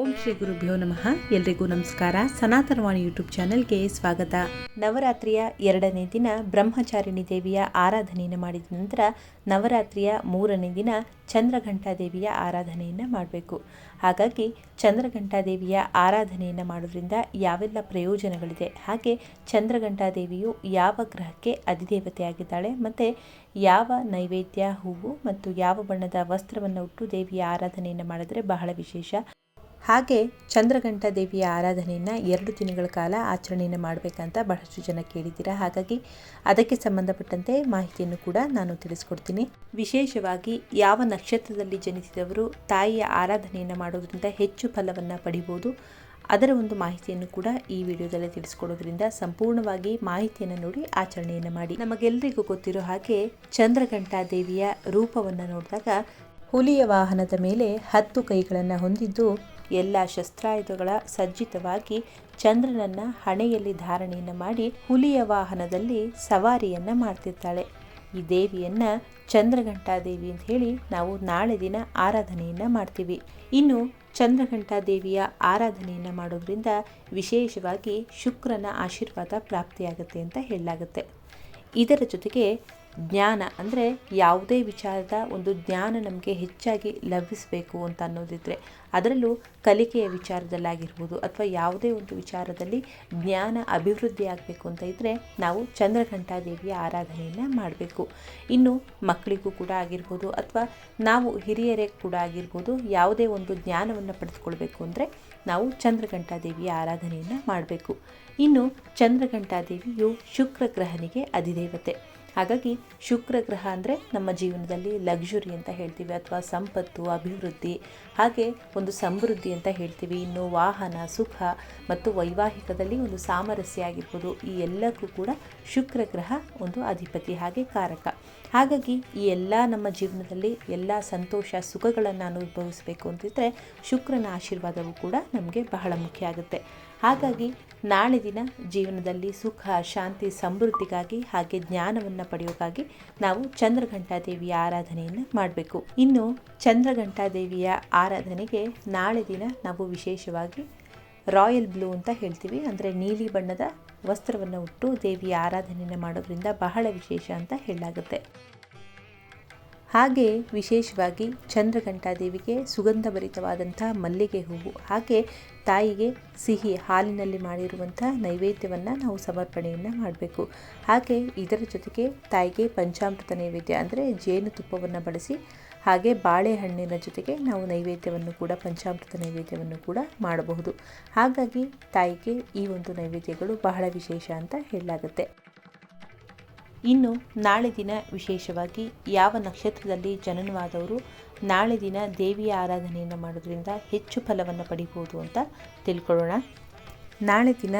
ಓಂ ಶ್ರೀ ಗುರುಭ್ಯೋ ನಮಃ. ಎಲ್ರಿಗೂ ನಮಸ್ಕಾರ. ಸನಾತನವಾಣಿ ಯೂಟ್ಯೂಬ್ ಚಾನೆಲ್ಗೆ ಸ್ವಾಗತ. ನವರಾತ್ರಿಯ ಎರಡನೇ ದಿನ ಬ್ರಹ್ಮಚಾರಿಣಿ ದೇವಿಯ ಆರಾಧನೆಯನ್ನು ಮಾಡಿದ ನಂತರ ನವರಾತ್ರಿಯ ಮೂರನೇ ದಿನ ಚಂದ್ರಘಂಟಾ ದೇವಿಯ ಆರಾಧನೆಯನ್ನು ಮಾಡಬೇಕು. ಹಾಗಾಗಿ ಚಂದ್ರಘಂಟಾ ದೇವಿಯ ಆರಾಧನೆಯನ್ನು ಮಾಡೋದ್ರಿಂದ ಯಾವೆಲ್ಲ ಪ್ರಯೋಜನಗಳಿದೆ? ಹಾಗೆ ಚಂದ್ರಘಂಟಾ ದೇವಿಯು ಯಾವ ಗ್ರಹಕ್ಕೆ ಅಧಿದೇವತೆಯಾಗಿದ್ದಾಳೆ? ಮತ್ತು ಯಾವ ನೈವೇದ್ಯ, ಹೂವು ಮತ್ತು ಯಾವ ಬಣ್ಣದ ವಸ್ತ್ರವನ್ನು ಉಟ್ಟು ದೇವಿಯ ಆರಾಧನೆಯನ್ನು ಮಾಡಿದ್ರೆ ಬಹಳ ವಿಶೇಷ? ಹಾಗೆ ಚಂದ್ರಘಂಟ ದೇವಿಯ ಆರಾಧನೆಯನ್ನು ಎರಡು ದಿನಗಳ ಕಾಲ ಆಚರಣೆಯನ್ನು ಮಾಡಬೇಕಂತ ಬಹಳಷ್ಟು ಜನ ಕೇಳಿದ್ದೀರಾ? ಹಾಗಾಗಿ ಅದಕ್ಕೆ ಸಂಬಂಧಪಟ್ಟಂತೆ ಮಾಹಿತಿಯನ್ನು ಕೂಡ ನಾನು ತಿಳಿಸ್ಕೊಡ್ತೀನಿ. ವಿಶೇಷವಾಗಿ ಯಾವ ನಕ್ಷತ್ರದಲ್ಲಿ ಜನಿಸಿದವರು ತಾಯಿಯ ಆರಾಧನೆಯನ್ನು ಮಾಡೋದ್ರಿಂದ ಹೆಚ್ಚು ಫಲವನ್ನು ಪಡಿಬೋದು ಅದರ ಒಂದು ಮಾಹಿತಿಯನ್ನು ಕೂಡ ಈ ವಿಡಿಯೋದಲ್ಲಿ ತಿಳಿಸ್ಕೊಡೋದ್ರಿಂದ ಸಂಪೂರ್ಣವಾಗಿ ಮಾಹಿತಿಯನ್ನು ನೋಡಿ ಆಚರಣೆಯನ್ನು ಮಾಡಿ. ನಮಗೆಲ್ಲರಿಗೂ ಗೊತ್ತಿರೋ ಹಾಗೆ ಚಂದ್ರಘಂಟಾ ದೇವಿಯ ರೂಪವನ್ನು ನೋಡಿದಾಗ ಹುಲಿಯ ವಾಹನದ ಮೇಲೆ ಹತ್ತು ಕೈಗಳನ್ನು ಹೊಂದಿದ್ದು ಎಲ್ಲ ಶಸ್ತ್ರಾಯುಧಗಳ ಸಜ್ಜಿತವಾಗಿ ಚಂದ್ರನನ್ನ ಹಣೆಯಲ್ಲಿ ಧಾರಣೆಯನ್ನು ಮಾಡಿ ಹುಲಿಯ ವಾಹನದಲ್ಲಿ ಸವಾರಿಯನ್ನ ಮಾಡ್ತಿರ್ತಾಳೆ. ಈ ದೇವಿಯನ್ನ ಚಂದ್ರಘಂಟಾ ದೇವಿ ಅಂತ ಹೇಳಿ ನಾವು ನಾಳೆ ದಿನ ಆರಾಧನೆಯನ್ನ ಮಾಡ್ತೀವಿ. ಇನ್ನು ಚಂದ್ರಘಂಟಾ ದೇವಿಯ ಆರಾಧನೆಯನ್ನ ಮಾಡೋದ್ರಿಂದ ವಿಶೇಷವಾಗಿ ಶುಕ್ರನ ಆಶೀರ್ವಾದ ಪ್ರಾಪ್ತಿಯಾಗುತ್ತೆ ಅಂತ ಹೇಳಲಾಗುತ್ತೆ. ಇದರ ಜೊತೆಗೆ ಜ್ಞಾನ ಅಂದರೆ ಯಾವುದೇ ವಿಚಾರದ ಒಂದು ಜ್ಞಾನ ನಮಗೆ ಹೆಚ್ಚಾಗಿ ಲಭಿಸಬೇಕು ಅಂತ ಅನ್ನೋದಿದ್ರೆ ಅದರಲ್ಲೂ ಕಲಿಕೆಯ ವಿಚಾರದಲ್ಲಾಗಿರ್ಬೋದು ಅಥವಾ ಯಾವುದೇ ಒಂದು ವಿಚಾರದಲ್ಲಿ ಜ್ಞಾನ ಅಭಿವೃದ್ಧಿ ಆಗಬೇಕು ಅಂತ ಇದ್ದರೆ ನಾವು ಚಂದ್ರಘಂಟಾದೇವಿಯ ಆರಾಧನೆಯನ್ನು ಮಾಡಬೇಕು. ಇನ್ನು ಮಕ್ಕಳಿಗೂ ಕೂಡ ಆಗಿರ್ಬೋದು ಅಥವಾ ನಾವು ಹಿರಿಯರೇ ಕೂಡ ಆಗಿರ್ಬೋದು ಯಾವುದೇ ಒಂದು ಜ್ಞಾನವನ್ನು ಪಡೆದುಕೊಳ್ಬೇಕು ಅಂದರೆ ನಾವು ಚಂದ್ರಘಂಟಾದೇವಿಯ ಆರಾಧನೆಯನ್ನು ಮಾಡಬೇಕು. ಇನ್ನು ಚಂದ್ರಘಂಟಾದೇವಿಯು ಶುಕ್ರ ಗ್ರಹನಿಗೆ ಅಧಿದೇವತೆ. ಹಾಗಾಗಿ ಶುಕ್ರ ಗ್ರಹ ಅಂದರೆ ನಮ್ಮ ಜೀವನದಲ್ಲಿ ಲಕ್ಸುರಿ ಅಂತ ಹೇಳ್ತೀವಿ ಅಥವಾ ಸಂಪತ್ತು, ಅಭಿವೃದ್ಧಿ, ಹಾಗೆ ಒಂದು ಸಮೃದ್ಧಿ ಅಂತ ಹೇಳ್ತೀವಿ. ಇನ್ನು ವಾಹನ, ಸುಖ ಮತ್ತು ವೈವಾಹಿಕದಲ್ಲಿ ಒಂದು ಸಾಮರಸ್ಯ ಆಗಿರ್ಬೋದು. ಈ ಎಲ್ಲಕ್ಕೂ ಕೂಡ ಶುಕ್ರ ಗ್ರಹ ಒಂದು ಅಧಿಪತಿ ಹಾಗೆ ಕಾರಕ. ಹಾಗಾಗಿ ಈ ಎಲ್ಲ ನಮ್ಮ ಜೀವನದಲ್ಲಿ ಎಲ್ಲ ಸಂತೋಷ, ಸುಖಗಳನ್ನು ಅನುಭವಿಸಬೇಕು ಅಂತಿದ್ರೆ ಶುಕ್ರನ ಆಶೀರ್ವಾದವು ಕೂಡ ನಮಗೆ ಬಹಳ ಮುಖ್ಯ ಆಗುತ್ತೆ. ಹಾಗಾಗಿ ನಾಳೆ ದಿನ ಜೀವನದಲ್ಲಿ ಸುಖ, ಶಾಂತಿ, ಸಮೃದ್ಧಿಗಾಗಿ ಹಾಗೆ ಜ್ಞಾನವನ್ನು ಪಡೆಯೋಕ್ಕಾಗಿ ನಾವು ಚಂದ್ರಘಂಟಾದೇವಿಯ ಆರಾಧನೆಯನ್ನು ಮಾಡಬೇಕು. ಇನ್ನು ಚಂದ್ರಘಂಟಾದೇವಿಯ ಆರಾಧನೆಗೆ ನಾಳೆ ದಿನ ನಾವು ವಿಶೇಷವಾಗಿ ರಾಯಲ್ ಬ್ಲೂ ಅಂತ ಹೇಳ್ತೀವಿ. ಅಂದರೆ ನೀಲಿ ಬಣ್ಣದ ವಸ್ತ್ರವನ್ನು ಉಟ್ಟು ದೇವಿಯ ಆರಾಧನೆಯನ್ನು ಮಾಡೋದ್ರಿಂದ ಬಹಳ ವಿಶೇಷ ಅಂತ ಹೇಳಲಾಗುತ್ತೆ. ಹಾಗೆ ವಿಶೇಷವಾಗಿ ಚಂದ್ರಘಂಟಾದೇವಿಗೆ ಸುಗಂಧಭರಿತವಾದಂಥ ಮಲ್ಲಿಗೆ ಹೂವು. ಹಾಗೆ ತಾಯಿಗೆ ಸಿಹಿ ಹಾಲಿನಲ್ಲಿ ಮಾಡಿರುವಂಥ ನೈವೇದ್ಯವನ್ನು ನಾವು ಸಮರ್ಪಣೆಯನ್ನು ಮಾಡಬೇಕು. ಹಾಗೆ ಇದರ ಜೊತೆಗೆ ತಾಯಿಗೆ ಪಂಚಾಮೃತ ನೈವೇದ್ಯ ಅಂದರೆ ಜೇನುತುಪ್ಪವನ್ನು ಬಳಸಿ, ಹಾಗೆ ಬಾಳೆಹಣ್ಣಿನ ಜೊತೆಗೆ ನಾವು ನೈವೇದ್ಯವನ್ನು ಕೂಡ, ಪಂಚಾಮೃತ ನೈವೇದ್ಯವನ್ನು ಕೂಡ ಮಾಡಬಹುದು. ಹಾಗಾಗಿ ತಾಯಿಗೆ ಈ ಒಂದು ನೈವೇದ್ಯಗಳು ಬಹಳ ವಿಶೇಷ ಅಂತ ಹೇಳಲಾಗುತ್ತೆ. ಇನ್ನು ನಾಳೆ ದಿನ ವಿಶೇಷವಾಗಿ ಯಾವ ನಕ್ಷತ್ರದಲ್ಲಿ ಜನನವಾದವರು ನಾಳೆ ದಿನ ದೇವಿಯ ಆರಾಧನೆಯನ್ನು ಮಾಡೋದ್ರಿಂದ ಹೆಚ್ಚು ಫಲವನ್ನು ಪಡಿಬೋದು ಅಂತ ತಿಳ್ಕೊಳ್ಳೋಣ. ನಾಳೆ ದಿನ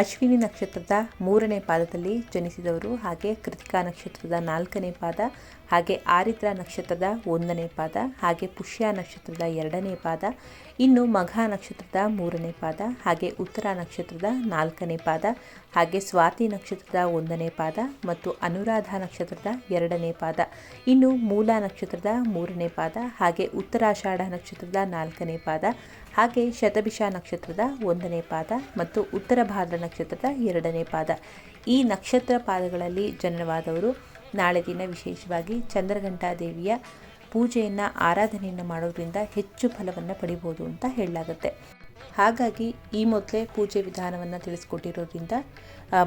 ಅಶ್ವಿನಿ ನಕ್ಷತ್ರದ ಮೂರನೇ ಪಾದದಲ್ಲಿ ಜನಿಸಿದವರು ಹಾಗೆ ಕೃತಿಕಾ ನಕ್ಷತ್ರದ ನಾಲ್ಕನೇ ಪಾದ, ಹಾಗೆ ಆರಿದ್ರ ನಕ್ಷತ್ರದ ಒಂದನೇ ಪಾದ, ಹಾಗೆ ಪುಷ್ಯ ನಕ್ಷತ್ರದ ಎರಡನೇ ಪಾದ, ಇನ್ನು ಮಘ ನಕ್ಷತ್ರದ ಮೂರನೇ ಪಾದ, ಹಾಗೆ ಉತ್ತರ ನಕ್ಷತ್ರದ ನಾಲ್ಕನೇ ಪಾದ, ಹಾಗೆ ಸ್ವಾತಿ ನಕ್ಷತ್ರದ ಒಂದನೇ ಪಾದ ಮತ್ತು ಅನುರಾಧ ನಕ್ಷತ್ರದ ಎರಡನೇ ಪಾದ. ಇನ್ನು ಮೂಲ ನಕ್ಷತ್ರದ ಮೂರನೇ ಪಾದ, ಹಾಗೆ ಉತ್ತರಾಷಾಢ ನಕ್ಷತ್ರದ ನಾಲ್ಕನೇ ಪಾದ ಹಾಗೆ ಶತಭಿಷ ನಕ್ಷತ್ರದ ಒಂದನೇ ಪಾದ ಮತ್ತು ಉತ್ತರ ಭಾದ್ರ ನಕ್ಷತ್ರದ ಎರಡನೇ ಪಾದ. ಈ ನಕ್ಷತ್ರ ಪಾದಗಳಲ್ಲಿ ಜನನವಾದವರು ನಾಳೆ ದಿನ ವಿಶೇಷವಾಗಿ ಚಂದ್ರಘಂಟಾ ದೇವಿಯ ಪೂಜೆಯನ್ನು, ಆರಾಧನೆಯನ್ನು ಮಾಡೋದ್ರಿಂದ ಹೆಚ್ಚು ಫಲವನ್ನು ಪಡಿಬೋದು ಅಂತ ಹೇಳಲಾಗುತ್ತೆ. ಹಾಗಾಗಿ ಈ ಮೊದಲೇ ಪೂಜೆ ವಿಧಾನವನ್ನು ತಿಳಿಸ್ಕೊಟ್ಟಿರೋದ್ರಿಂದ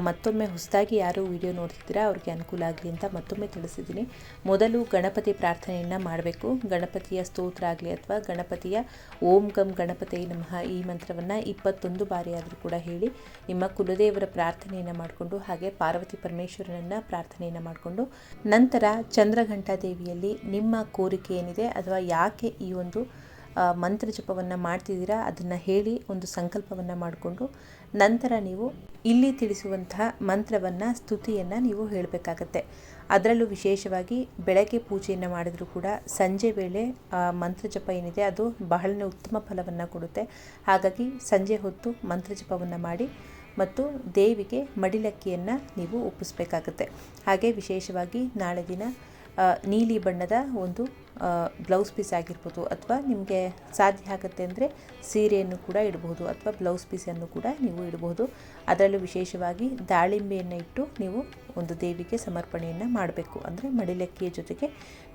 ಮತ್ತೊಮ್ಮೆ ಹೊಸದಾಗಿ ಯಾರು ವಿಡಿಯೋ ನೋಡ್ತಿದ್ದೀರಾ, ಅವ್ರಿಗೆ ಅನುಕೂಲ ಆಗಲಿ ಅಂತ ಮತ್ತೊಮ್ಮೆ ತಿಳಿಸಿದ್ದೀನಿ. ಮೊದಲು ಗಣಪತಿ ಪ್ರಾರ್ಥನೆಯನ್ನು ಮಾಡಬೇಕು. ಗಣಪತಿಯ ಸ್ತೋತ್ರ ಆಗಲಿ ಅಥವಾ ಗಣಪತಿಯ ಓಂ ಗಂ ಗಣಪತಿ ನಮಃ ಈ ಮಂತ್ರವನ್ನು ಇಪ್ಪತ್ತೊಂದು ಬಾರಿ ಆದರೂ ಕೂಡ ಹೇಳಿ, ನಿಮ್ಮ ಕುಲದೇವರ ಪ್ರಾರ್ಥನೆಯನ್ನು ಮಾಡಿಕೊಂಡು ಹಾಗೆ ಪಾರ್ವತಿ ಪರಮೇಶ್ವರನನ್ನು ಪ್ರಾರ್ಥನೆಯನ್ನು ಮಾಡಿಕೊಂಡು, ನಂತರ ಚಂದ್ರಘಂಟಾ ದೇವಿಯಲ್ಲಿ ನಿಮ್ಮ ಕೋರಿಕೆ ಏನಿದೆ ಅಥವಾ ಯಾಕೆ ಈ ಒಂದು ಮಂತ್ರ ಜಪವನ್ನು ಮಾಡ್ತಿದ್ದೀರಾ, ಅದನ್ನು ಹೇಳಿ ಒಂದು ಸಂಕಲ್ಪವನ್ನು ಮಾಡಿಕೊಂಡು ನಂತರ ನೀವು ಇಲ್ಲಿ ತಿಳಿಸುವಂತಹ ಮಂತ್ರವನ್ನು, ಸ್ತುತಿಯನ್ನು ನೀವು ಹೇಳಬೇಕಾಗತ್ತೆ. ಅದರಲ್ಲೂ ವಿಶೇಷವಾಗಿ ಬೆಳಗ್ಗೆ ಪೂಜೆಯನ್ನು ಮಾಡಿದರೂ ಕೂಡ ಸಂಜೆ ವೇಳೆ ಮಂತ್ರ ಜಪ ಏನಿದೆ ಅದು ಬಹಳ ಉತ್ತಮ ಫಲವನ್ನು ಕೊಡುತ್ತೆ. ಹಾಗಾಗಿ ಸಂಜೆ ಹೊತ್ತು ಮಂತ್ರ ಜಪವನ್ನು ಮಾಡಿ ಮತ್ತು ದೇವಿಗೆ ಮಡಿಲಕ್ಕಿಯನ್ನು ನೀವು ಒಪ್ಪಿಸ್ಬೇಕಾಗತ್ತೆ. ಹಾಗೆ ವಿಶೇಷವಾಗಿ ನಾಳೆ ದಿನ ನೀಲಿ ಬಣ್ಣದ ಒಂದು ಬ್ಲೌಸ್ ಪೀಸ್ ಆಗಿರ್ಬೋದು ಅಥವಾ ನಿಮಗೆ ಸಾಧ್ಯ ಆಗುತ್ತೆ ಅಂದರೆ ಸೀರೆಯನ್ನು ಕೂಡ ಇಡಬಹುದು ಅಥವಾ ಬ್ಲೌಸ್ ಪೀಸನ್ನು ಕೂಡ ನೀವು ಇಡಬಹುದು ಅದರಲ್ಲೂ ವಿಶೇಷವಾಗಿ ದಾಳಿಂಬೆಯನ್ನು ಇಟ್ಟು ನೀವು ಒಂದು ದೇವಿಗೆ ಸಮರ್ಪಣೆಯನ್ನು ಮಾಡಬೇಕು. ಅಂದರೆ ಮಡಿಲಕ್ಕಿಯ ಜೊತೆಗೆ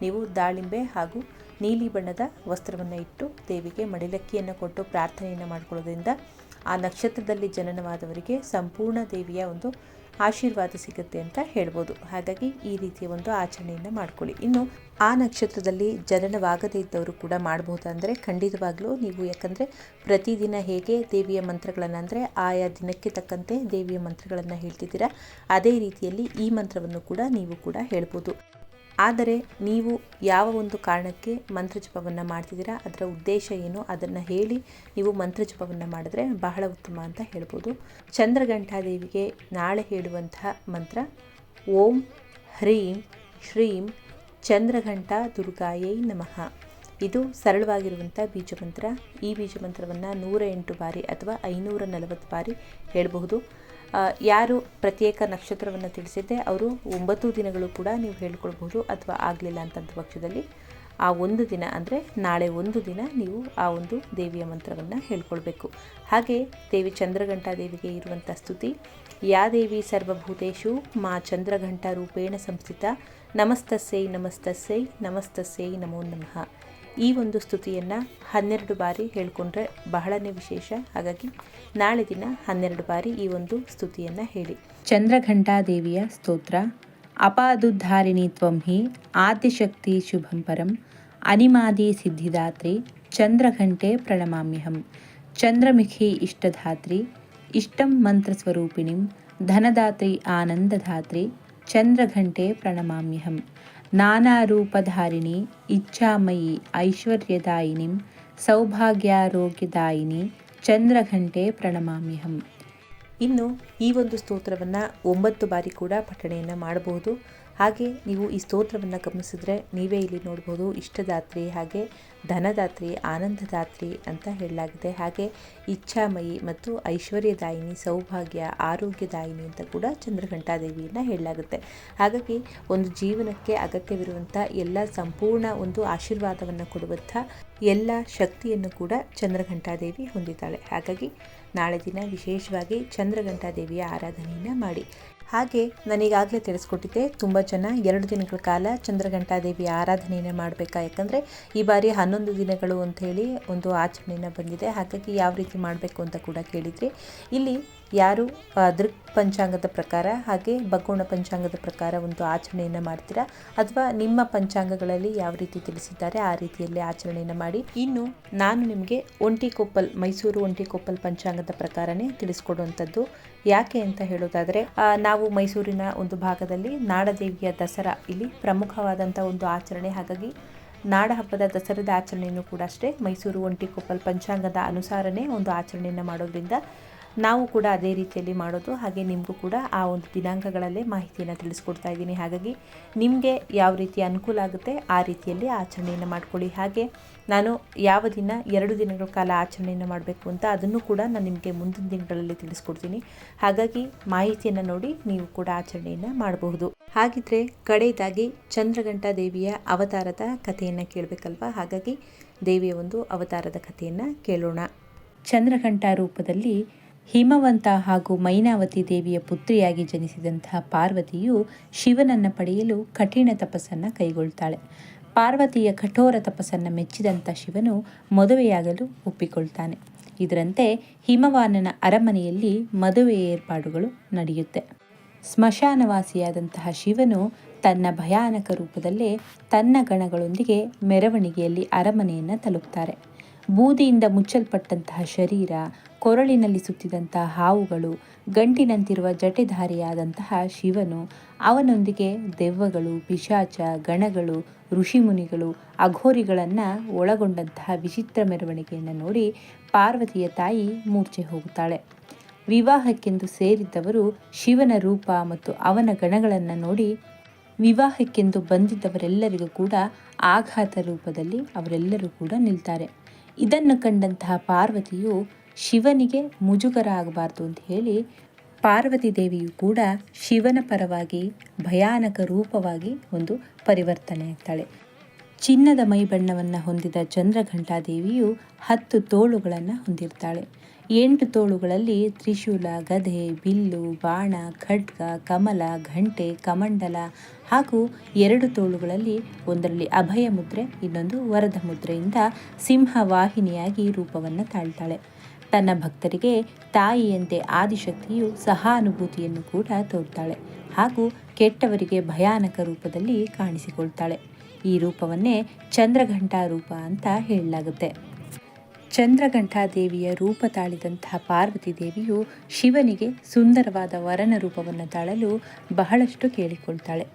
ನೀವು ದಾಳಿಂಬೆ ಹಾಗೂ ನೀಲಿ ಬಣ್ಣದ ವಸ್ತ್ರವನ್ನು ಇಟ್ಟು ದೇವಿಗೆ ಮಡಿಲಕ್ಕಿಯನ್ನು ಕೊಟ್ಟು ಪ್ರಾರ್ಥನೆಯನ್ನು ಮಾಡಿಕೊಳ್ಳೋದ್ರಿಂದ ಆ ನಕ್ಷತ್ರದಲ್ಲಿ ಜನನವಾದವರಿಗೆ ಸಂಪೂರ್ಣ ದೇವಿಯ ಒಂದು ಆಶೀರ್ವಾದ ಸಿಗುತ್ತೆ ಅಂತ ಹೇಳ್ಬೋದು. ಹಾಗಾಗಿ ಈ ರೀತಿಯ ಒಂದು ಆಚರಣೆಯನ್ನು ಮಾಡ್ಕೊಳ್ಳಿ. ಇನ್ನು ಆ ನಕ್ಷತ್ರದಲ್ಲಿ ಜನನವಾಗದೇ ಇದ್ದವರು ಕೂಡ ಮಾಡಬಹುದಂದರೆ ಖಂಡಿತವಾಗ್ಲೂ ನೀವು ಯಾಕಂದರೆ ಪ್ರತಿದಿನ ಹೇಗೆ ದೇವಿಯ ಮಂತ್ರಗಳನ್ನು ಅಂದರೆ ಆಯಾ ದಿನಕ್ಕೆ ತಕ್ಕಂತೆ ದೇವಿಯ ಮಂತ್ರಗಳನ್ನು ಹೇಳ್ತಿದ್ದೀರಾ, ಅದೇ ರೀತಿಯಲ್ಲಿ ಈ ಮಂತ್ರವನ್ನು ಕೂಡ ನೀವು ಕೂಡ ಹೇಳ್ಬೋದು. ಆದರೆ ನೀವು ಯಾವ ಒಂದು ಕಾರಣಕ್ಕೆ ಮಂತ್ರಜಪವನ್ನು ಮಾಡ್ತಿದ್ದೀರಾ? ಅದರ ಉದ್ದೇಶ ಏನು? ಅದನ್ನು ಹೇಳಿ ನೀವು ಮಂತ್ರಜಪವನ್ನು ಮಾಡಿದ್ರೆ ಬಹಳ ಉತ್ತಮ ಅಂತ ಹೇಳ್ಬೋದು. ಚಂದ್ರಘಂಟಾದೇವಿಗೆ ನಾಳೆ ಹೇಳುವಂತಹ ಮಂತ್ರ, ಓಂ ಹ್ರೀಂ ಶ್ರೀಂ ಚಂದ್ರಘಂಟಾ ದುರ್ಗಾಯೈ ನಮಃ. ಇದು ಸರಳವಾಗಿರುವಂಥ ಬೀಜ ಮಂತ್ರ ಈ ಬೀಜ ಮಂತ್ರವನ್ನು ನೂರ ಎಂಟು ಬಾರಿ ಅಥವಾ ಐನೂರ ನಲವತ್ತು ಬಾರಿ ಹೇಳಬಹುದು. ಯಾರು ಪ್ರತ್ಯೇಕ ನಕ್ಷತ್ರವನ್ನು ತಿಳಿಸಿದ್ದೆ, ಅವರು ಒಂಬತ್ತು ದಿನಗಳು ಕೂಡ ನೀವು ಹೇಳ್ಕೊಳ್ಬಹುದು ಅಥವಾ ಆಗಲಿಲ್ಲ ಅಂತಂದ ಪಕ್ಷದಲ್ಲಿ. ಆ ಒಂದು ದಿನ ಅಂದರೆ ನಾಳೆ ಒಂದು ದಿನ ನೀವು ಆ ಒಂದು ದೇವಿಯ ಮಂತ್ರವನ್ನು ಹೇಳ್ಕೊಳ್ಬೇಕು. ಹಾಗೆ ದೇವಿ ಚಂದ್ರಘಂಟಾ ದೇವಿಗೆ ಇರುವಂಥ ಸ್ತುತಿ, ಯಾ ದೇವಿ ಸರ್ವಭೂತೇಶು ಮಾ ಚಂದ್ರಘಂಟಾ ರೂಪೇಣ ಸಂಸ್ಥಿತ, ನಮಸ್ತಸ್ಸೈ ನಮಸ್ತಸ್ಸೈ ನಮಸ್ತಸ್ಸೈ ನಮೋ ನಮಃ. ಈ ಒಂದು ಸ್ತುತಿಯನ್ನು ಹನ್ನೆರಡು ಬಾರಿ ಹೇಳ್ಕೊಂಡ್ರೆ ಬಹಳನೇ ವಿಶೇಷ. ಹಾಗಾಗಿ ನಾಳೆ ದಿನ ಹನ್ನೆರಡು ಬಾರಿ ಈ ಒಂದು ಸ್ತುತಿಯನ್ನು ಹೇಳಿ. ಚಂದ್ರಘಂಟಾದೇವಿಯ ಸ್ತೋತ್ರ, ಅಪಾದುದ್ಧಾರಿಣಿ ತ್ವಂ ಹಿ ಆದಿಶಕ್ತಿ ಶುಭಂ ಪರಂ, ಅನಿಮಾದಿ ಸಿದ್ಧಿದಾತ್ರಿ, ಚಂದ್ರಘಂಟೆ ಪ್ರಣಮಾಮ್ಯಹಂ, ಚಂದ್ರಮುಖಿ ಇಷ್ಟಧಾತ್ರಿ, ಇಷ್ಟಂ ಮಂತ್ರಸ್ವರೂಪಿಣಿಂ, ಧನದಾತ್ರಿ ಆನಂದಧಾತ್ರಿ, ಚಂದ್ರಘಂಟೆ ಪ್ರಣಮಾಮ್ಯಹಂ. ನಾನಾರೂಪಧಾರಿಣಿ ಇಚ್ಛಾಮಯಿ, ಐಶ್ವರ್ಯದಾಯಿನಿಂ, ಸೌಭಾಗ್ಯಾರೋಗ್ಯದಾಯಿನಿ, ಚಂದ್ರಘಂಟೆ ಪ್ರಣಮಾಮ್ಯಹಂ. ಇನ್ನು ಈ ಒಂದು ಸ್ತೋತ್ರವನ್ನು ಒಂಬತ್ತು ಬಾರಿ ಕೂಡ ಪಠಣೆಯನ್ನು ಮಾಡಬಹುದು. ಹಾಗೆ ನೀವು ಈ ಸ್ತೋತ್ರವನ್ನು ಗಮನಿಸಿದ್ರೆ ನೀವೇ ಇಲ್ಲಿ ನೋಡ್ಬೋದು ಇಷ್ಟದಾತ್ರಿ ಹಾಗೆ ಧನದಾತ್ರಿ, ಆನಂದದಾತ್ರಿ ಅಂತ ಹೇಳಲಾಗಿದೆ. ಹಾಗೆ ಇಚ್ಛಾಮಯಿ ಮತ್ತು ಐಶ್ವರ್ಯದಾಯಿನಿ, ಸೌಭಾಗ್ಯ, ಆರೋಗ್ಯದಾಯಿನಿ ಅಂತ ಕೂಡ ಚಂದ್ರಘಂಟಾದೇವಿಯನ್ನು ಹೇಳಲಾಗುತ್ತೆ. ಹಾಗಾಗಿ ಒಂದು ಜೀವನಕ್ಕೆ ಅಗತ್ಯವಿರುವಂಥ ಎಲ್ಲ ಸಂಪೂರ್ಣ ಒಂದು ಆಶೀರ್ವಾದವನ್ನು ಕೊಡುವಂಥ ಎಲ್ಲ ಶಕ್ತಿಯನ್ನು ಕೂಡ ಚಂದ್ರಘಂಟಾದೇವಿ ಹೊಂದಿದ್ದಾಳೆ. ಹಾಗಾಗಿ ನಾಳೆ ದಿನ ವಿಶೇಷವಾಗಿ ಚಂದ್ರಘಂಟಾದೇವಿಯ ಆರಾಧನೆಯನ್ನು ಮಾಡಿ. ಹಾಗೆ ನನಗಾಗಲೇ ತಿಳಿಸ್ಕೊಟ್ಟಿದ್ದೆ, ತುಂಬ ಜನ ಎರಡು ದಿನಗಳ ಕಾಲ ಚಂದ್ರಘಂಟಾದೇವಿಯ ಆರಾಧನೆಯನ್ನು ಮಾಡಬೇಕಾ ಯಾಕಂದರೆ ಈ ಬಾರಿ ಹನ್ನೊಂದು ದಿನಗಳು ಅಂಥೇಳಿ ಒಂದು ಆಚರಣೆಯನ್ನು ಬಂದಿದೆ. ಹಾಗಾಗಿ ಯಾವ ರೀತಿ ಮಾಡಬೇಕು ಅಂತ ಕೂಡ ಕೇಳಿದ್ರಿ. ಇಲ್ಲಿ ಯಾರು ದೃಕ್ ಪಂಚಾಂಗದ ಪ್ರಕಾರ ಹಾಗೆ ಬಗ್ಗೋಣ ಪಂಚಾಂಗದ ಪ್ರಕಾರ ಒಂದು ಆಚರಣೆಯನ್ನು ಮಾಡ್ತೀರಾ? ಅಥವಾ ನಿಮ್ಮ ಪಂಚಾಂಗಗಳಲ್ಲಿ ಯಾವ ರೀತಿ ತಿಳಿಸಿದ್ದಾರೆ, ಆ ರೀತಿಯಲ್ಲಿ ಆಚರಣೆಯನ್ನು ಮಾಡಿ. ಇನ್ನು ನಾನು ನಿಮಗೆ ಒಂಟಿಕೊಪ್ಪಲ್ ಮೈಸೂರು ಒಂಟಿಕೊಪ್ಪಲ್ ಪಂಚಾಂಗದ ಪ್ರಕಾರನೇ ತಿಳಿಸ್ಕೊಡುವಂಥದ್ದು ಯಾಕೆ ಅಂತ ಹೇಳೋದಾದರೆ ನಾವು ಮೈಸೂರಿನ ಒಂದು ಭಾಗದಲ್ಲಿ ನಾಡದೇವಿಯ ದಸರಾ ಇಲ್ಲಿ ಪ್ರಮುಖವಾದಂಥ ಒಂದು ಆಚರಣೆ. ಹಾಗಾಗಿ ನಾಡ ಹಬ್ಬದ ದಸರಾದ ಆಚರಣೆಯನ್ನು ಕೂಡ ಅಷ್ಟೇ ಮೈಸೂರು ಒಂಟಿಕೊಪ್ಪಲ್ ಪಂಚಾಂಗದ ಅನುಸಾರನೇ ಒಂದು ಆಚರಣೆಯನ್ನು ಮಾಡೋದ್ರಿಂದ ನಾವು ಕೂಡ ಅದೇ ರೀತಿಯಲ್ಲಿ ಮಾಡೋದು, ಹಾಗೆ ನಿಮಗೂ ಕೂಡ ಆ ಒಂದು ದಿನಾಂಕಗಳಲ್ಲೇ ಮಾಹಿತಿಯನ್ನು ತಿಳಿಸ್ಕೊಡ್ತಾ ಇದ್ದೀನಿ. ಹಾಗಾಗಿ ನಿಮಗೆ ಯಾವ ರೀತಿ ಅನುಕೂಲ ಆಗುತ್ತೆ ಆ ರೀತಿಯಲ್ಲಿ ಆಚರಣೆಯನ್ನು ಮಾಡ್ಕೊಳ್ಳಿ. ಹಾಗೆ ನಾನು ಯಾವ ದಿನ ಎರಡು ದಿನಗಳ ಕಾಲ ಆಚರಣೆಯನ್ನು ಮಾಡಬೇಕು ಅಂತ ಅದನ್ನು ಕೂಡ ನಾನು ನಿಮಗೆ ಮುಂದಿನ ದಿನಗಳಲ್ಲಿ ತಿಳಿಸ್ಕೊಡ್ತೀನಿ. ಹಾಗಾಗಿ ಮಾಹಿತಿಯನ್ನು ನೋಡಿ ನೀವು ಕೂಡ ಆಚರಣೆಯನ್ನು ಮಾಡಬಹುದು. ಹಾಗಿದ್ರೆ ಕಡೆಯದಾಗಿ ಚಂದ್ರಗಂಟ ದೇವಿಯ ಅವತಾರದ ಕಥೆಯನ್ನು ಕೇಳಬೇಕಲ್ವಾ? ಹಾಗಾಗಿ ದೇವಿಯ ಒಂದು ಅವತಾರದ ಕಥೆಯನ್ನು ಕೇಳೋಣ. ಚಂದ್ರಘಂಟ ರೂಪದಲ್ಲಿ ಹಿಮವಂತ ಹಾಗೂ ಮೈನಾವತಿ ದೇವಿಯ ಪುತ್ರಿಯಾಗಿ ಜನಿಸಿದಂತಹ ಪಾರ್ವತಿಯು ಶಿವನನ್ನು ಪಡೆಯಲು ಕಠಿಣ ತಪಸ್ಸನ್ನು ಕೈಗೊಳ್ತಾಳೆ. ಪಾರ್ವತಿಯ ಕಠೋರ ತಪಸ್ಸನ್ನು ಮೆಚ್ಚಿದಂಥ ಶಿವನು ಮದುವೆಯಾಗಲು ಒಪ್ಪಿಕೊಳ್ತಾನೆ. ಇದರಂತೆ ಹಿಮವಾನನ ಅರಮನೆಯಲ್ಲಿ ಮದುವೆ ಏರ್ಪಾಡುಗಳು ನಡೆಯುತ್ತೆ. ಸ್ಮಶಾನವಾಸಿಯಾದಂತಹ ಶಿವನು ತನ್ನ ಭಯಾನಕ ರೂಪದಲ್ಲೇ ತನ್ನ ಗಣಗಳೊಂದಿಗೆ ಮೆರವಣಿಗೆಯಲ್ಲಿ ಅರಮನೆಯನ್ನು ತಲುಪ್ತಾರೆ. ಬೂದಿಯಿಂದ ಮುಚ್ಚಲ್ಪಟ್ಟಂತಹ ಶರೀರ, ಕೊರಳಿನಲ್ಲಿ ಸುತ್ತಿದಂತಹ ಹಾವುಗಳು, ಗಂಟಿನಂತಿರುವ ಜಟೆಧಾರಿಯಾದಂತಹ ಶಿವನು, ಅವನೊಂದಿಗೆ ದೆವ್ವಗಳು, ಪಿಶಾಚ, ಗಣಗಳು, ಋಷಿಮುನಿಗಳು, ಅಘೋರಿಗಳನ್ನು ಒಳಗೊಂಡಂತಹ ವಿಚಿತ್ರ ಮೆರವಣಿಗೆಯನ್ನು ನೋಡಿ ಪಾರ್ವತಿಯ ತಾಯಿ ಮೂರ್ಛೆ ಹೋಗುತ್ತಾಳೆ. ವಿವಾಹಕ್ಕೆಂದು ಸೇರಿದ್ದವರು ಶಿವನ ರೂಪ ಮತ್ತು ಅವನ ಗಣಗಳನ್ನು ನೋಡಿ ವಿವಾಹಕ್ಕೆಂದು ಬಂದಿದ್ದವರೆಲ್ಲರಿಗೂ ಕೂಡ ಆಘಾತ ರೂಪದಲ್ಲಿ ಅವರೆಲ್ಲರೂ ಕೂಡ ನಿಲ್ತಾರೆ. ಇದನ್ನು ಕಂಡಂತಹ ಪಾರ್ವತಿಯು ಶಿವನಿಗೆ ಮುಜುಗರ ಆಗಬಾರ್ದು ಅಂತ ಹೇಳಿ ಪಾರ್ವತಿ ದೇವಿಯು ಕೂಡ ಶಿವನ ಪರವಾಗಿ ಭಯಾನಕ ರೂಪವಾಗಿ ಒಂದು ಪರಿವರ್ತನೆ ಆಗ್ತಾಳೆ. ಚಿನ್ನದ ಮೈ ಬಣ್ಣವನ್ನು ಹೊಂದಿದ ಚಂದ್ರಘಂಟಾದೇವಿಯು ಹತ್ತು ತೋಳುಗಳನ್ನು ಹೊಂದಿರ್ತಾಳೆ. ಎಂಟು ತೋಳುಗಳಲ್ಲಿ ತ್ರಿಶೂಲ ಗದೆ ಬಿಲ್ಲು, ಬಾಣ, ಖಡ್ಗ, ಕಮಲ, ಘಂಟೆ, ಕಮಂಡಲ ಹಾಗೂ ಎರಡು ತೋಳುಗಳಲ್ಲಿ ಒಂದರಲ್ಲಿ ಅಭಯ ಮುದ್ರೆ, ಇನ್ನೊಂದು ವರದ ಮುದ್ರೆಯಿಂದ ಸಿಂಹವಾಹಿನಿಯಾಗಿ ರೂಪವನ್ನು ತಾಳ್ತಾಳೆ. ತನ್ನ ಭಕ್ತರಿಗೆ ತಾಯಿಯಂತೆ ಆದಿಶಕ್ತಿಯು ಸಹಾನುಭೂತಿಯನ್ನು ಕೂಡ ತೋರ್ತಾಳೆ ಹಾಗೂ ಕೆಟ್ಟವರಿಗೆ ಭಯಾನಕ ರೂಪದಲ್ಲಿ ಕಾಣಿಸಿಕೊಳ್ತಾಳೆ. ಈ ರೂಪವನ್ನೇ ಚಂದ್ರಘಂಟಾ ರೂಪ ಅಂತ ಹೇಳಲಾಗುತ್ತೆ. ಚಂದ್ರಘಂಟಾ ದೇವಿಯ ರೂಪ ತಾಳಿದಂತಹ ಪಾರ್ವತಿ ದೇವಿಯು ಶಿವನಿಗೆ ಸುಂದರವಾದ ವರನ ರೂಪವನ್ನು ತಾಳಲು ಬಹಳಷ್ಟು ಕೇಳಿಕೊಳ್ತಾಳೆ.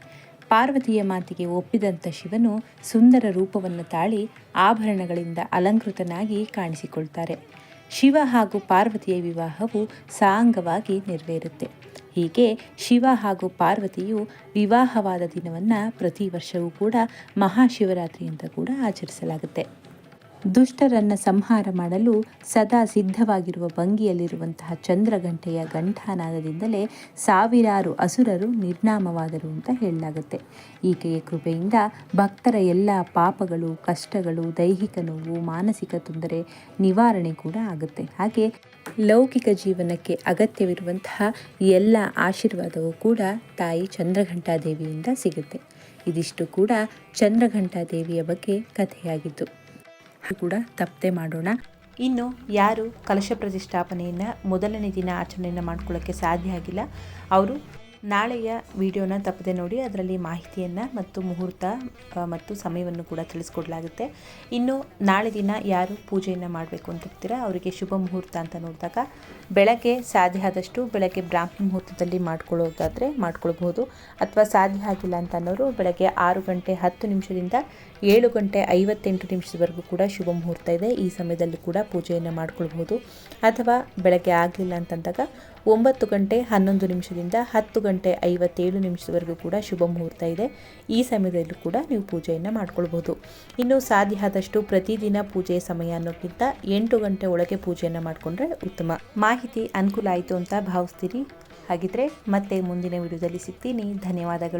ಪಾರ್ವತಿಯ ಮಾತಿಗೆ ಒಪ್ಪಿದಂಥ ಶಿವನು ಸುಂದರ ರೂಪವನ್ನು ತಾಳಿ ಆಭರಣಗಳಿಂದ ಅಲಂಕೃತನಾಗಿ ಕಾಣಿಸಿಕೊಳ್ತಾರೆ. ಶಿವ ಹಾಗೂ ಪಾರ್ವತಿಯ ವಿವಾಹವು ಸಾಂಗವಾಗಿ ನೆರವೇರುತ್ತೆ. ಹೀಗೆ ಶಿವ ಹಾಗೂ ಪಾರ್ವತಿಯು ವಿವಾಹವಾದ ದಿನವನ್ನು ಪ್ರತಿ ವರ್ಷವೂ ಕೂಡ ಮಹಾಶಿವರಾತ್ರಿ ಅಂತ ಕೂಡ ಆಚರಿಸಲಾಗುತ್ತೆ. ದುಷ್ಟರನ್ನು ಸಂಹಾರ ಮಾಡಲು ಸದಾ ಸಿದ್ಧವಾಗಿರುವ ಭಂಗಿಯಲ್ಲಿರುವಂತಹ ಚಂದ್ರಗಂಟೆಯ ಗಂಠಾನಾದದಿಂದಲೇ ಸಾವಿರಾರು ಅಸುರರು ನಿರ್ನಾಮವಾದರು ಅಂತ ಹೇಳಲಾಗುತ್ತೆ. ಈಕೆಯ ಕೃಪೆಯಿಂದ ಭಕ್ತರ ಎಲ್ಲ ಪಾಪಗಳು, ಕಷ್ಟಗಳು, ದೈಹಿಕ ನೋವು, ಮಾನಸಿಕ ತೊಂದರೆ ನಿವಾರಣೆ ಕೂಡ ಆಗುತ್ತೆ. ಹಾಗೆ ಲೌಕಿಕ ಜೀವನಕ್ಕೆ ಅಗತ್ಯವಿರುವಂತಹ ಎಲ್ಲ ಆಶೀರ್ವಾದವೂ ಕೂಡ ತಾಯಿ ಚಂದ್ರಘಂಟಾದೇವಿಯಿಂದ ಸಿಗುತ್ತೆ. ಇದಿಷ್ಟು ಕೂಡ ಚಂದ್ರಘಂಟಾದೇವಿಯ ಬಗ್ಗೆ ಕಥೆಯಾಗಿತ್ತು ಕೂಡ ತಪ್ಪದೆ ಮಾಡೋಣ. ಇನ್ನು ಯಾರು ಕಲಶ ಪ್ರತಿಷ್ಠಾಪನೆಯನ್ನು ಮೊದಲನೇ ದಿನ ಆಚರಣೆಯನ್ನು ಮಾಡ್ಕೊಳ್ಳೋಕ್ಕೆ ಸಾಧ್ಯ ಆಗಿಲ್ಲ ಅವರು ನಾಳೆಯ ವಿಡಿಯೋನ ತಪ್ಪದೆ ನೋಡಿ, ಅದರಲ್ಲಿ ಮಾಹಿತಿಯನ್ನು ಮತ್ತು ಮುಹೂರ್ತ ಮತ್ತು ಸಮಯವನ್ನು ಕೂಡ ತಿಳಿಸ್ಕೊಡ್ಲಾಗುತ್ತೆ. ಇನ್ನು ನಾಳೆ ದಿನ ಯಾರು ಪೂಜೆಯನ್ನು ಮಾಡಬೇಕು ಅಂತ ಇರ್ತೀರಾ ಅವರಿಗೆ ಶುಭ ಮುಹೂರ್ತ ಅಂತ ನೋಡಿದಾಗ ಬೆಳಗ್ಗೆ ಸಾಧ್ಯ ಆದಷ್ಟು ಬೆಳಗ್ಗೆ ಬ್ರಾಹ್ಮಿ ಮುಹೂರ್ತದಲ್ಲಿ ಮಾಡ್ಕೊಳ್ಳೋದಾದರೆ ಮಾಡ್ಕೊಳ್ಬೋದು ಅಥವಾ ಸಾಧ್ಯ ಆಗಿಲ್ಲ ಅಂತ ಅನ್ನೋರು ಬೆಳಗ್ಗೆ ಆರು ಗಂಟೆ ಹತ್ತು ನಿಮಿಷದಿಂದ ಏಳು ಗಂಟೆ ಐವತ್ತೆಂಟು ನಿಮಿಷದವರೆಗೂ ಕೂಡ ಶುಭ ಮುಹೂರ್ತ ಇದೆ. ಈ ಸಮಯದಲ್ಲಿ ಕೂಡ ಪೂಜೆಯನ್ನು ಮಾಡ್ಕೊಳ್ಬೋದು ಅಥವಾ ಬೆಳಗ್ಗೆ ಆಗಲಿಲ್ಲ ಅಂತಂದಾಗ ಒಂಬತ್ತು ಗಂಟೆ ಹನ್ನೊಂದು ನಿಮಿಷದಿಂದ ಹತ್ತು ಗಂಟೆ ಐವತ್ತೇಳು ನಿಮಿಷದವರೆಗೂ ಕೂಡ ಶುಭ ಮುಹೂರ್ತ ಇದೆ. ಈ ಸಮಯದಲ್ಲೂ ಕೂಡ ನೀವು ಪೂಜೆಯನ್ನು ಮಾಡ್ಕೊಳ್ಬೋದು ಇನ್ನು ಸಾಧ್ಯ ಆದಷ್ಟು ಪ್ರತಿದಿನ ಪೂಜೆಯ ಸಮಯ ಅನ್ನೋಕ್ಕಿಂತ ಎಂಟು ಗಂಟೆ ಒಳಗೆ ಪೂಜೆಯನ್ನು ಮಾಡಿಕೊಂಡ್ರೆ ಉತ್ತಮ. ಮಾಹಿತಿ ಅನುಕೂಲ ಆಯಿತು ಅಂತ ಭಾವಿಸ್ತೀರಿ. ಹಾಗಿದ್ರೆ ಮತ್ತೆ ಮುಂದಿನ ವಿಡಿಯೋದಲ್ಲಿ ಸಿಗ್ತೀನಿ. ಧನ್ಯವಾದಗಳು.